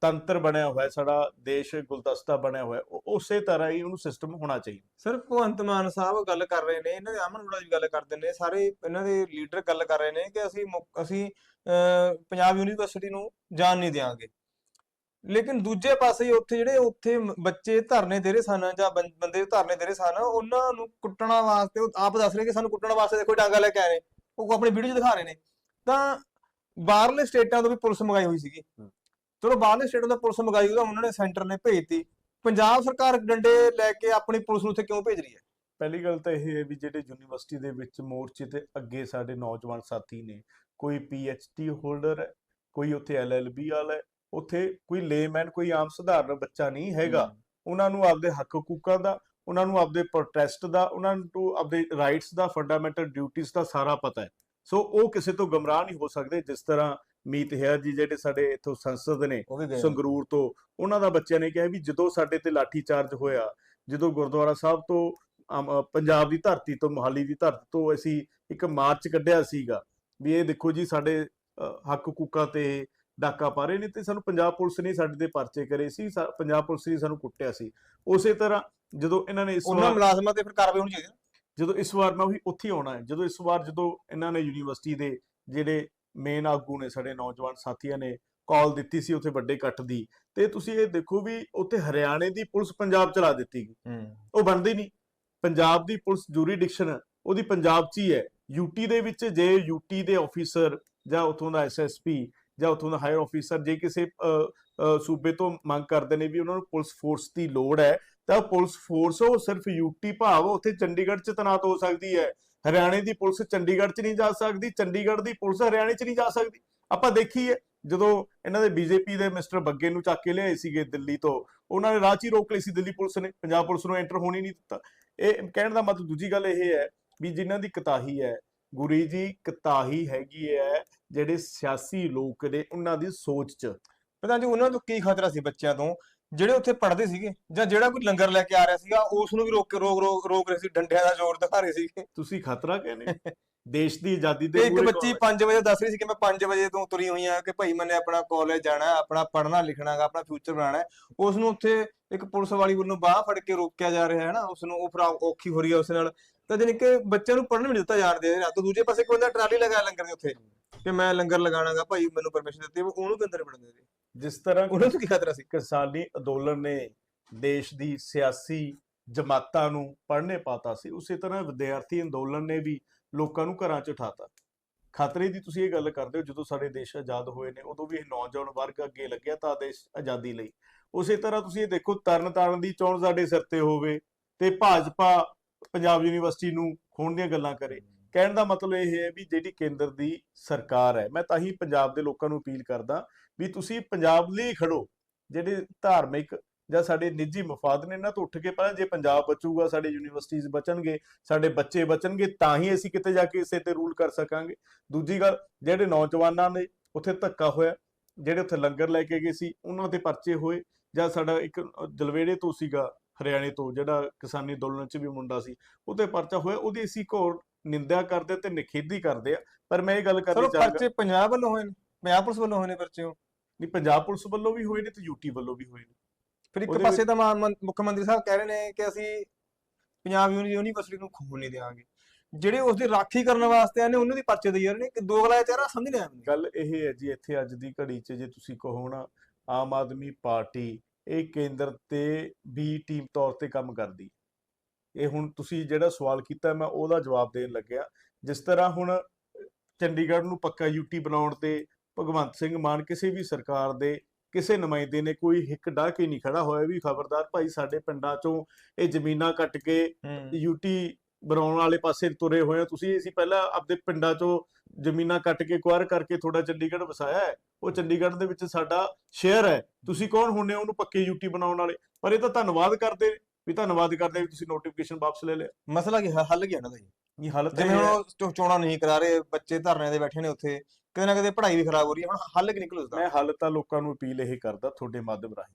ਤੰਤਰ ਬਣਿਆ ਹੋਇਆ, ਸਾਡਾ ਦੇਸ਼ ਗੁਲਦਸਤਾ ਬਣਿਆ ਹੋਇਆ ਉਸੇ ਤਰ੍ਹਾਂ ਹੀ ਉਹਨੂੰ ਸਿਸਟਮ ਹੋਣਾ ਚਾਹੀਦਾ। ਸਰ, ਭਗਵੰਤ ਮਾਨ ਸਾਹਿਬ ਗੱਲ ਕਰ ਰਹੇ ਨੇ, ਇਹਨਾਂ ਦੇ ਅਮਨ ਅਰੋੜਾ ਜੀ ਗੱਲ ਕਰਦੇ ਨੇ, ਸਾਰੇ ਇਹਨਾਂ ਦੇ ਲੀਡਰ ਗੱਲ ਕਰ ਰਹੇ ਨੇ ਕਿ ਅਸੀਂ ਅਸੀਂ ਪੰਜਾਬ ਯੂਨੀਵਰਸਿਟੀ ਨੂੰ ਜਾਣ ਨਹੀਂ ਦਿਆਂਗੇ। ਲੇਕਿਨ ਦੂਜੇ ਪਾਸੇ ਉੱਥੇ ਜਿਹੜੇ ਉੱਥੇ ਬੱਚੇ ਧਰਨੇ ਦੇ ਰਹੇ ਸਨ ਜਾਂ ਬੰਦੇ ਧਰਨੇ ਦੇ ਰਹੇ ਸਨ, ਉਹਨਾਂ ਨੂੰ ਕੁੱਟਣਾ ਵਾਸਤੇ ਆਪ ਦੱਸ ਰਹੇ ਕਿ ਸਾਨੂੰ ਕੁੱਟਣ ਵਾਸਤੇ ਦੇਖੋ ਡਾਂਗਾ ਲੈ ਕੇ ਆਏ ਨੇ, ਉਹ ਆਪਣੀ ਵੀਡੀਓ 'ਚ ਦਿਖਾ ਰਹੇ ਨੇ। ਤਾਂ ਬਾਹਰਲੇ ਸਟੇਟਾਂ ਤੋਂ ਵੀ ਪੁਲਿਸ ਮੰਗਾਈ ਹੋਈ ਸੀਗੀ। ਚਲੋ ਬਾਹਰਲੇ ਸਟੇਟਾਂ ਤੋਂ ਪੁਲਿਸ ਮੰਗਾਈ ਉਹਦਾ ਉਹਨਾਂ ਨੇ ਸੈਂਟਰ ਨੇ ਭੇਜਤੀ। ਪੰਜਾਬ ਸਰਕਾਰ ਡੰਡੇ ਲੈ ਕੇ ਆਪਣੀ ਪੁਲਿਸ ਨੂੰ ਉੱਥੇ ਕਿਉਂ ਭੇਜ ਰਹੀ ਹੈ? ਪਹਿਲੀ ਗੱਲ ਤਾਂ ਇਹ ਹੈ ਵੀ ਜਿਹੜੇ ਯੂਨੀਵਰਸਿਟੀ ਦੇ ਵਿੱਚ ਮੋਰਚੇ ਤੇ ਅੱਗੇ ਸਾਡੇ ਨੌਜਵਾਨ ਸਾਥੀ ਨੇ ਕੋਈ ਡੀ ਹੋਲਡਰ ਹੈ ਕੋਈ ਉੱਥੇ ਐਲਐਲਬੀ ਵਾਲਾ ਹੈ ਉੱਥੇ ਕੋਈ ਲੇਮੈਨ ਕੋਈ ਆਮ ਸਧਾਰਨ ਬੱਚਾ ਨਹੀਂ ਹੈਗਾ। ਉਹਨਾਂ ਨੂੰ ਆਪਦੇ ਹੱਕ ਹਕੂਕਾਂ ਦਾ ਉਹਨਾਂ ਨੂੰ ਆਪਦੇ ਪ੍ਰੋਟੈਸਟ ਦਾ ਉਹਨਾਂ ਨੂੰ ਆਪਦੇ ਰਾਈਟਸ ਦਾ ਫੰਡਾਮੈਂਟਲ ਡਿਊਟੀਆਂ ਦਾ ਸਾਰਾ ਪਤਾ ਹੈ। ਸੋ ਉਹ ਕਿਸੇ ਤੋਂ ਗਮਰਾਹ ਨਹੀਂ ਹੋ ਸਕਦੇ ਜਿਸ ਤਰ੍ਹਾਂ ਮੀਤ ਹੈਰ ਜੀ ਜਿਹੜੇ ਸਾਡੇ ਇੱਥੋਂ ਸੰਸਦ ਨੇ ਸੰਗਰੂਰ ਤੋਂ ਉਹਨਾਂ ਦਾ ਬੱਚਿਆਂ ਨੇ ਕਿਹਾ ਵੀ ਜਦੋਂ ਸਾਡੇ ਤੇ ਲਾਠੀ ਚਾਰਜ ਹੋਇਆ ਜਦੋਂ ਗੁਰਦੁਆਰਾ ਸਾਹਿਬ ਤੋਂ ਪੰਜਾਬ ਦੀ ਧਰਤੀ ਤੋਂ ਮੋਹਾਲੀ ਦੀ ਧਰਤੀ ਤੋਂ ਅਸੀਂ ਇੱਕ ਮਾਰਚ ਕੱਢਿਆ ਸੀਗਾ ਵੀ ਇਹ ਦੇਖੋ ਜੀ ਸਾਡੇ ਹੱਕ ਹਕੂਕਾਂ ਤੇ ਡਾਕਾ ਪਾ ਰਹੇ ਨੇ ਤੇ ਸਾਨੂੰ ਪੰਜਾਬ ਪੁਲਿਸ ਨੇ ਸਾਡੇ ਤੇ ਪਰਚੇ ਕਰੇ ਸੀ ਪੰਜਾਬ ਪੁਲਿਸ ਨੇ ਸਾਨੂੰ ਕੁੱਟਿਆ ਸੀ ਉਸੇ ਤਰ੍ਹਾਂ ਜਦੋਂ ਇਹਨਾਂ ਨੇ ਇਸ ਉਹਨਾਂ ਮੁਲਾਜ਼ਮਾਂ ਤੇ ਫਿਰ ਕਾਰਵਾਈ ਹੋਣੀ ਚਾਹੀਦੀ। ਜਦੋਂ ਇਸ ਵਾਰ ਮੈਂ ਉਹੀ ਉੱਥੇ ਆਉਣਾ ਹੈ ਜਦੋਂ ਇਸ ਵਾਰ ਜਦੋਂ ਇਹਨਾਂ ਨੇ ਯੂਨੀਵਰਸਿਟੀ ਦੇ ਜਿਹੜੇ ਮੇਨ ਆਗੂ ਨੇ ਸਾਡੇ ਨੌਜਵਾਨ ਸਾਥੀਆਂ ਨੇ ਕਾਲ ਦਿੱਤੀ ਸੀ ਉੱਥੇ ਵੱਡੇ ਇਕੱਠ ਦੀ ਤੇ ਤੁਸੀਂ ਇਹ ਦੇਖੋ ਵੀ ਉੱਥੇ ਹਰਿਆਣੇ ਦੀ ਪੁਲਿਸ ਪੰਜਾਬ ਚਲਾ ਦਿੱਤੀ ਗਈ। ਉਹ ਬਣਦੀ ਨਹੀਂ। ਪੰਜਾਬ ਦੀ ਪੁਲਿਸ ਜੂਰੀਡਿਕਸ਼ਨ ਉਹਦੀ ਪੰਜਾਬ 'ਚ ਹੀ ਹੈ। ਯੂਟੀ ਦੇ ਵਿੱਚ ਜੇ ਯੂਟੀ ਦੇ ਆਫੀਸਰ ਜਾਂ ਉਥੋਂ ਦਾ ਐਸਐਸਪੀ ਜਾਂ ਉਥੋਂ ਦਾ ਹਾਇਰ ਆਫੀਸਰ ਜੇ ਕਿਸੇ ਸੂਬੇ ਤੋਂ ਮੰਗ ਕਰਦੇ ਨੇ ਵੀ ਉਹਨਾਂ ਨੂੰ ਪੁਲਿਸ ਫੋਰਸ ਦੀ ਲੋੜ ਹੈ ਤਾਂ ਪੁਲਿਸ ਫੋਰਸ ਉਹ ਸਿਰਫ ਯੂਟੀ ਭਾਵ ਉੱਥੇ ਚੰਡੀਗੜ੍ਹ 'ਚ ਤੈਨਾਤ ਹੋ ਸਕਦੀ ਹੈ। ਹਰਿਆਣੇ ਦੀ ਪੁਲਿਸ ਚੰਡੀਗੜ੍ਹ 'ਚ ਨਹੀਂ ਜਾ ਸਕਦੀ, ਚੰਡੀਗੜ੍ਹ ਦੀ ਪੁਲਿਸ ਹਰਿਆਣੇ 'ਚ ਨਹੀਂ ਜਾ ਸਕਦੀ। ਆਪਾਂ ਦੇਖੀਏ, ਜਦੋਂ ਇਹਨਾਂ ਦੇ ਬੀਜੇਪੀ ਦੇ ਮਿਸਟਰ ਬੱਗੇ ਨੂੰ ਚੱਕ ਕੇ ਲਿਆਏ ਸੀਗੇ ਦਿੱਲੀ ਤੋਂ, ਉਹਨਾਂ ਨੇ ਰਾਹ 'ਚ ਹੀ ਰੋਕ ਲਈ ਸੀ ਦਿੱਲੀ ਪੁਲਿਸ ਨੇ, ਪੰਜਾਬ ਪੁਲਿਸ ਨੂੰ ਐਂਟਰ ਹੋਣੀ ਨਹੀਂ ਦਿੱਤਾ। ਇਹ ਕਹਿਣ ਦਾ ਮਤਲਬ ਦੂਜੀ ਗੱਲ ਇਹ ਹੈ ਵੀ ਜਿਨ੍ਹਾਂ ਦੀ ਕਤਾਹੀ ਹੈ, ਗੁਰੀ ਜੀ ਕਤਾਹੀ ਹੈਗੀ ਹੈ ਜਿਹੜੇ ਸਿਆਸੀ ਲੋਕ ਨੇ ਉਹਨਾਂ ਦੀ ਸੋਚ 'ਚ। ਪਤਾ ਜੀ ਉਹਨਾਂ ਤੋਂ ਕੀ ਖਤਰਾ ਸੀ ਬੱਚਿਆਂ ਤੋਂ? ਜਿਹੜੇ ਉੱਥੇ ਪੜ੍ਹਦੇ ਸੀਗੇ ਜਾਂ ਜਿਹੜਾ ਕੋਈ ਲੰਗਰ ਲੈ ਕੇ ਆ ਰਿਹਾ ਸੀਗਾ ਉਸ ਨੂੰ ਵੀ ਰੋਕ ਕੇ ਰੋਕ ਰੋਕ ਰੋਕ ਰਹੇ ਸੀ ਡੰਡਿਆਂ ਦਾ ਜ਼ੋਰ ਦਿਖਾ ਰਹੇ ਸੀਗੇ। ਤੁਸੀਂ ਖਤਰਾ ਕਹਿੰਦੇ ਦੇਸ਼ ਦੀ ਆਜ਼ਾਦੀ ਤੇ ਦੇ ਇੱਕ ਬੱਚੀ ਕੌਣ 5 ਵਜੇ ਦੱਸ ਰਹੀ ਸੀ ਕਿ ਮੈਂ 5 ਵਜੇ ਤੋਂ ਤੁਰੀ ਹੋਈ ਆ ਕਿ ਭਾਈ ਮੈਨੇ ਆਪਣਾ ਕਾਲਜ ਜਾਣਾ ਹੈ ਆਪਣਾ ਪੜ੍ਹਨਾ ਲਿਖਣਾ ਹੈਗਾ ਆਪਣਾ ਫਿਊਚਰ ਬਣਾਉਣਾ ਹੈ। ਉਸ ਨੂੰ ਉੱਥੇ ਇੱਕ ਪੁਲਿਸ ਵਾਲੀ ਵੱਲੋਂ ਬਾਹ ਫੜ ਕੇ ਰੋਕਿਆ ਜਾ ਰਿਹਾ ਹੈ ਨਾ ਉਸ ਨੂੰ ਉਹ ਫਿਰ ਔਖੀ ਹੋ ਰਹੀ ਹੈ ਉਸ ਨਾਲ। ਤਾਂ ਜਾਣੀ ਕਿ ਬੱਚਿਆਂ ਨੂੰ ਪੜ੍ਹਨ ਵੀ ਨਹੀਂ ਦਿੱਤਾ ਜਾ ਰਿਹਾ। ਰਾਤ ਦੂਜੇ ਪਾਸੇ ਕੋਈ ਨਾ ਟਰਾਲੀ ਲਗਾ ਲੰਗਰ ਦੇ ਉੱਥੇ ਕਿ ਮੈਂ ਲੰਗਰ ਲਗਾਣਾਗਾ ਭਾਈ ਮੈਨੂੰ ਪਰਮਿਸ਼ਨ ਦਿੱਤੀ ਉਹਨੂੰ ਵੜਨ ਦੇ ਦੇ ਜਿਸ ਤਰ੍ਹਾਂ ਉਹਨਾਂ ਤੋਂ ਕੀ ਖਤਰਾ ਸੀ ਕਿਸਾਨੀ ਅੰਦੋਲਨ ਨੇ ਦੇਸ਼ ਦੀ ਸਿਆਸੀ ਜਮਾਤਾਂ ਨੂੰ ਪੜ੍ਹਨੇ ਪਾਤਾ ਸੀ ਉਸੇ ਤਰ੍ਹਾਂ ਵਿਦਿਆਰਥੀ ਅੰਦੋਲਨ ਨੇ ਵੀ ਲੋਕਾਂ ਨੂੰ ਘਰਾਂ 'ਚ ਉਠਾਤਾ। ਖਤਰੇ ਦੀ ਤੁਸੀਂ ਇਹ ਗੱਲ ਕਰਦੇ ਹੋ ਜਦੋਂ ਸਾਡੇ ਦੇਸ਼ ਆਜ਼ਾਦ ਹੋਏ ਨੇ ਉਦੋਂ ਵੀ ਇਹ ਨੌਜਵਾਨ ਵਰਗ ਅੱਗੇ ਲੱਗਿਆ ਤਾਂ ਦੇਸ਼ ਆਜ਼ਾਦੀ ਲਈ। ਉਸੇ ਤਰ੍ਹਾਂ ਤੁਸੀਂ ਇਹ ਦੇਖੋ ਤਰਨ ਤਾਰਨ ਦੀ ਚੋਣ ਸਾਡੇ ਸਿਰ ਤੇ ਹੋਵੇ ਤੇ ਭਾਜਪਾ ਪੰਜਾਬ ਯੂਨੀਵਰਸਿਟੀ ਨੂੰ ਖੋਣ ਦੀਆਂ ਗੱਲਾਂ ਕਰੇ। ਕਹਿਣ ਦਾ ਮਤਲਬ ਇਹ ਹੈ ਵੀ ਜਿਹੜੀ ਕੇਂਦਰ ਦੀ ਸਰਕਾਰ ਹੈ ਮੈਂ ਤਾਂ ਹੀ ਪੰਜਾਬ ਦੇ ਲੋਕਾਂ ਨੂੰ ਅਪੀਲ ਕਰਦਾ ਵੀ ਤੁਸੀਂ ਪੰਜਾਬ ਲਈ ਖੜੋ ਜਿਹੜੇ ਧਾਰਮਿਕ ਜਾਂ ਸਾਡੇ ਨਿੱਜੀ ਮਫਾਦ ਨੇ ਇਹਨਾਂ ਤੋਂ ਉੱਠ ਕੇ ਪਹਿਲਾਂ ਜੇ ਪੰਜਾਬ ਬਚੂਗਾ ਸਾਡੇ ਯੂਨੀਵਰਸਿਟੀਜ਼ ਬਚਣਗੇ ਸਾਡੇ ਬੱਚੇ ਬਚਣਗੇ ਤਾਂ ਹੀ ਅਸੀਂ ਕਿਤੇ ਜਾ ਕੇ ਇਸੇ ਤੇ ਰੂਲ ਕਰ ਸਕਾਂਗੇ। ਦੂਜੀ ਗੱਲ ਜਿਹੜੇ ਨੌਜਵਾਨਾਂ ਨੇ ਉੱਥੇ ਧੱਕਾ ਹੋਇਆ ਜਿਹੜੇ ਉੱਥੇ ਲੰਗਰ ਲੈ ਕੇ ਗਏ ਸੀ ਉਹਨਾਂ ਤੇ ਪਰਚੇ ਹੋਏ ਜਾਂ ਸਾਡਾ ਇੱਕ ਜਲਵੇੜੇ ਤੋਂ ਸੀਗਾ ਹਰਿਆਣੇ ਤੋਂ ਜਿਹੜਾ ਕਿਸਾਨੀ ਅੰਦੋਲਨ 'ਚ ਵੀ ਮੁੰਡਾ ਸੀ ਉਹਤੇ ਪਰਚਾ ਹੋਇਆ ਉਹਦੀ ਅਸੀਂ ਘੋਰ ਨਿੰਦਿਆ ਕਰਦੇ ਤੇ ਨਿਖੇਧੀ ਕਰਦੇ ਆ। ਪਰ ਮੈਂ ਇਹ ਗੱਲ ਕਰਨੀ ਚਾਹਾਂਗਾ ਪਰਚੇ ਪੰਜਾਬ ਵੱਲੋਂ ਹੋਏ ਨੇ। ਪੰਜਾਬ ਪੁਲਿਸ ਵੱਲੋਂ ਹੋਏ ਨੇ ਪਰਚੇ ਉਹ? ਨਹੀਂ ਪੰਜਾਬ ਪੁਲਿਸ ਵੱਲੋਂ ਵੀ ਹੋਏ ਨੇ ਤੇ ਯੂਟੀ ਵੱਲੋਂ ਵੀ ਹੋਏ ਨੇ। ਫਿਰ ਇੱਕ ਉਹਦੇ ਪਾਸੇ ਤਾਂ ਮੁੱਖ ਮੰਤਰੀ ਸਾਹਿਬ ਕਹਿ ਰਹੇ ਨੇ ਕਿ ਅਸੀਂ ਪੰਜਾਬ ਯੂਨੀ ਯੂਨੀਵਰਸਿਟੀ ਨੂੰ ਖੋਣ ਨਹੀਂ ਦੇਵਾਂਗੇ ਜਿਹੜੇ ਉਸ ਦੀ ਰਾਖੀ ਕਰਨ ਵਾਸਤੇ ਆਏ ਨੇ ਉਹਨਾਂ ਦੀ ਪਰਚੇ ਦੇ ਯਾਰ ਨੇ ਕਿ ਦੋ ਅਗਲਾ ਚਿਹਰਾ ਸਮਝ ਨਹੀਂ ਮੈਨੂੰ। ਗੱਲ ਇਹ ਹੈ ਜੀ ਇੱਥੇ ਅੱਜ ਦੀ ਘੜੀ 'ਚ ਜੇ ਤੁਸੀਂ ਕਹੋ ਨਾ ਆਮ ਆਦਮੀ ਪਾਰਟੀ ਇਹ ਕੇਂਦਰ ਤੇ ਵੀ ਟੀਮ ਤੌਰ ਤੇ ਕੰਮ ਕਰਦੀ ਇਹ ਹੁਣ ਤੁਸੀਂ ਜਿਹੜਾ ਸਵਾਲ ਕੀਤਾ ਮੈਂ ਉਹਦਾ ਜਵਾਬ ਦੇਣ ਲੱਗਿਆ। ਜਿਸ ਤਰ੍ਹਾਂ ਹੁਣ ਚੰਡੀਗੜ੍ਹ ਨੂੰ ਪੱਕਾ ਯੂਟੀ ਬਣਾਉਣ ਤੇ ਭਗਵੰਤ ਸਿੰਘ ਮਾਨ ਕਿਸੇ ਵੀ ਸਰਕਾਰ ਦੇ ਕਿਸੇ ਨੁਮਾਇੰਦੇ ਨੇ ਕੋਈ ਹਿੱਕ ਡਾਹ ਕੇ ਨਹੀਂ ਖੜਾ ਹੋਇਆ ਵੀ ਖਬਰਦਾਰ ਭਾਈ ਸਾਡੇ ਪਿੰਡਾਂ 'ਚੋਂ ਇਹ ਜ਼ਮੀਨਾਂ ਕੱਟ ਕੇ ਯੂਟੀ ਬਣਾਉਣ ਵਾਲੇ ਪਾਸੇ ਤੁਰੇ ਹੋਏ ਆ ਤੁਸੀਂ ਅਸੀਂ ਪਹਿਲਾਂ ਆਪਦੇ ਪਿੰਡਾਂ 'ਚੋਂ ਜ਼ਮੀਨਾਂ ਕੱਟ ਕੇ ਕੁਆਰ ਕਰਕੇ ਥੋੜਾ ਚੰਡੀਗੜ੍ਹ ਵਸਾਇਆ ਹੈ। ਉਹ ਚੰਡੀਗੜ੍ਹ ਦੇ ਵਿੱਚ ਸਾਡਾ ਸ਼ਹਿਰ ਹੈ। ਤੁਸੀਂ ਕੌਣ ਹੁੰਨੇ ਉਹਨੂੰ ਪੱਕੇ ਯੂਟੀ ਬਣਾਉਣ ਵਾਲੇ? ਪਰ ਇਹ ਤਾਂ ਧੰਨਵਾਦ ਕਰਦੇ ਵੀ ਧੰਨਵਾਦ ਕਰਦੇ ਵੀ ਤੁਸੀਂ ਨੋਟੀਫਿਕੇਸ਼ਨ ਵਾਪਸ ਲੈ ਲਿਆ। ਮਸਲਾ ਕੀ ਹੱਲ ਹੈ ਉਹਨਾਂ ਦਾ ਜੀ? ਇਹ ਹਾਲਤ ਜਿਵੇਂ ਹੁਣ ਚੋਣਾਂ ਨਹੀਂ ਕਰਾ ਰਹੇ ਬੱਚੇ ਧਰਨੇ ਦੇ ਬੈਠੇ ਨੇ ਉੱਥੇ। ਕਿਤੇ ਨਾ ਕਿਤੇ ਪੜ੍ਹਾਈ ਵੀ ਖਰਾਬ ਹੋ ਰਹੀ ਹੈ, ਹੁਣ ਹੱਲ ਕੀ ਨਿਕਲੂ ਉਸਦਾ ਮੈਂ ਹੱਲ ਤਾਂ ਲੋਕਾਂ ਨੂੰ ਅਪੀਲ ਇਹ ਕਰਦਾ ਤੁਹਾਡੇ ਮਾਧਿਅਮ ਰਾਹੀਂ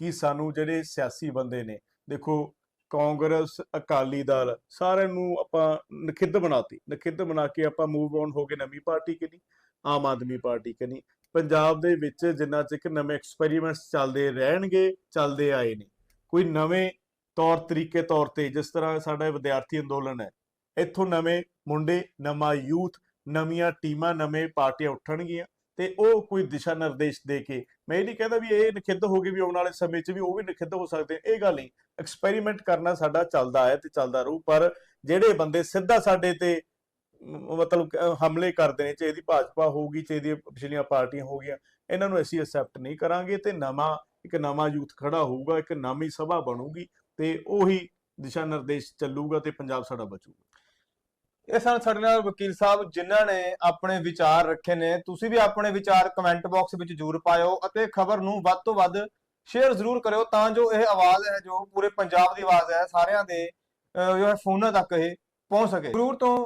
ਕਿ ਸਾਨੂੰ ਜਿਹੜੇ ਸਿਆਸੀ ਬੰਦੇ ਨੇ, ਦੇਖੋ ਕਾਂਗਰਸ, ਅਕਾਲੀ ਦਲ ਸਾਰਿਆਂ ਨੂੰ ਆਪਾਂ ਨਖਿੱਧ ਬਣਾਤੀ, ਨਖਿੱਧ ਬਣਾ ਕੇ ਆਪਾਂ ਮੂਵ ਔਨ ਹੋ ਕੇ ਨਵੀਂ ਪਾਰਟੀ ਕਨੀ ਆਮ ਆਦਮੀ ਪਾਰਟੀ ਕਨੀ ਪੰਜਾਬ ਦੇ ਵਿੱਚ ਜਿੰਨਾ ਚਿਰ ਨਵੇਂ ਐਕਸਪੈਰੀਮੈਂਟਸ ਚੱਲਦੇ ਰਹਿਣਗੇ, ਚੱਲਦੇ ਆਏ ਨੇ। ਕੋਈ ਨਵੇਂ ਤੌਰ ਤਰੀਕੇ ਤੌਰ ਤੇ ਜਿਸ ਤਰ੍ਹਾਂ ਸਾਡਾ ਵਿਦਿਆਰਥੀ ਅੰਦੋਲਨ ਹੈ, ਇੱਥੋਂ ਨਵੇਂ ਮੁੰਡੇ, ਨਵਾਂ ਯੂਥ ਨਵੀਆਂ ਟੀਮਾਂ ਨਵੇਂ ਪਾਰਟੀਆਂ ਉੱਠਣਗੀਆਂ ਤੇ ਉਹ ਕੋਈ ਦਿਸ਼ਾ ਨਿਰਦੇਸ਼ ਦੇ ਕੇ ਮੈਂ ਇਹ ਨਹੀਂ ਕਹਿੰਦਾ ਵੀ ਇਹ ਨਿਖਿੱਧ ਹੋ ਗਈ ਵੀ ਆਉਣ ਵਾਲੇ ਸਮੇਂ 'ਚ ਵੀ ਉਹ ਵੀ ਨਿਖਿੱਧ ਹੋ ਸਕਦੇ ਆ, ਇਹ ਗੱਲ ਨਹੀਂ। ਐਕਸਪੈਰੀਮੈਂਟ ਕਰਨਾ ਸਾਡਾ ਚੱਲਦਾ ਹੈ ਤੇ ਚੱਲਦਾ ਰਹੂ ਪਰ ਜਿਹੜੇ ਬੰਦੇ ਸਿੱਧਾ ਸਾਡੇ ਤੇ ਮਤਲਬ ਹਮਲੇ ਕਰਦੇ ਨੇ ਚਾਹੇ ਦੀ ਭਾਜਪਾ ਹੋਊਗੀ ਚਾਹੇ ਦੀ ਪਿਛਲੀਆਂ ਪਾਰਟੀਆਂ ਹੋ ਗਈਆਂ ਇਹਨਾਂ ਨੂੰ ਅਸੀਂ ਐਕਸੈਪਟ ਨਹੀਂ ਕਰਾਂਗੇ ਤੇ ਨਵਾਂ ਇੱਕ ਨਵਾਂ ਯੂਥ ਖੜਾ ਹੋਊਗਾ ਇੱਕ ਨਵੀਂ ਸਭਾ ਬਣੂਗੀ ਤੇ ਉਹੀ ਦਿਸ਼ਾ ਨਿਰਦੇਸ਼ ਚੱਲੂਗਾ ਤੇ ਪੰਜਾਬ ਸਾਡਾ ਬਚੂਗਾ। ਇਹ ਸਨ ਸਾਡੇ ਨਾਲ ਵਕੀਲ ਸਾਹਿਬ ਜਿਨ੍ਹਾਂ ਨੇ ਆਪਣੇ ਵਿਚਾਰ ਰੱਖੇ ਨੇ, ਤੁਸੀਂ ਵੀ ਆਪਣੇ ਵਿਚਾਰ ਕਮੈਂਟ ਬਾਕਸ ਵਿੱਚ ਜ਼ਰੂਰ ਪਾਇਓ ਅਤੇ ਖਬਰ ਨੂੰ ਵੱਧ ਤੋਂ ਵੱਧ ਸ਼ੇਅਰ ਜ਼ਰੂਰ ਕਰਿਓ ਤਾਂ ਜੋ ਇਹ ਆਵਾਜ਼ ਹੈ, ਜੋ ਪੂਰੇ ਪੰਜਾਬ ਦੀ ਆਵਾਜ਼ ਹੈ, ਸਾਰਿਆਂ ਦੇ ਜੋ ਹੈ, ਫੋਨਾਂ ਤੱਕ ਇਹ ਪਹੁੰਚ ਸਕੇ। ਜ਼ਰੂਰ ਤੋਂ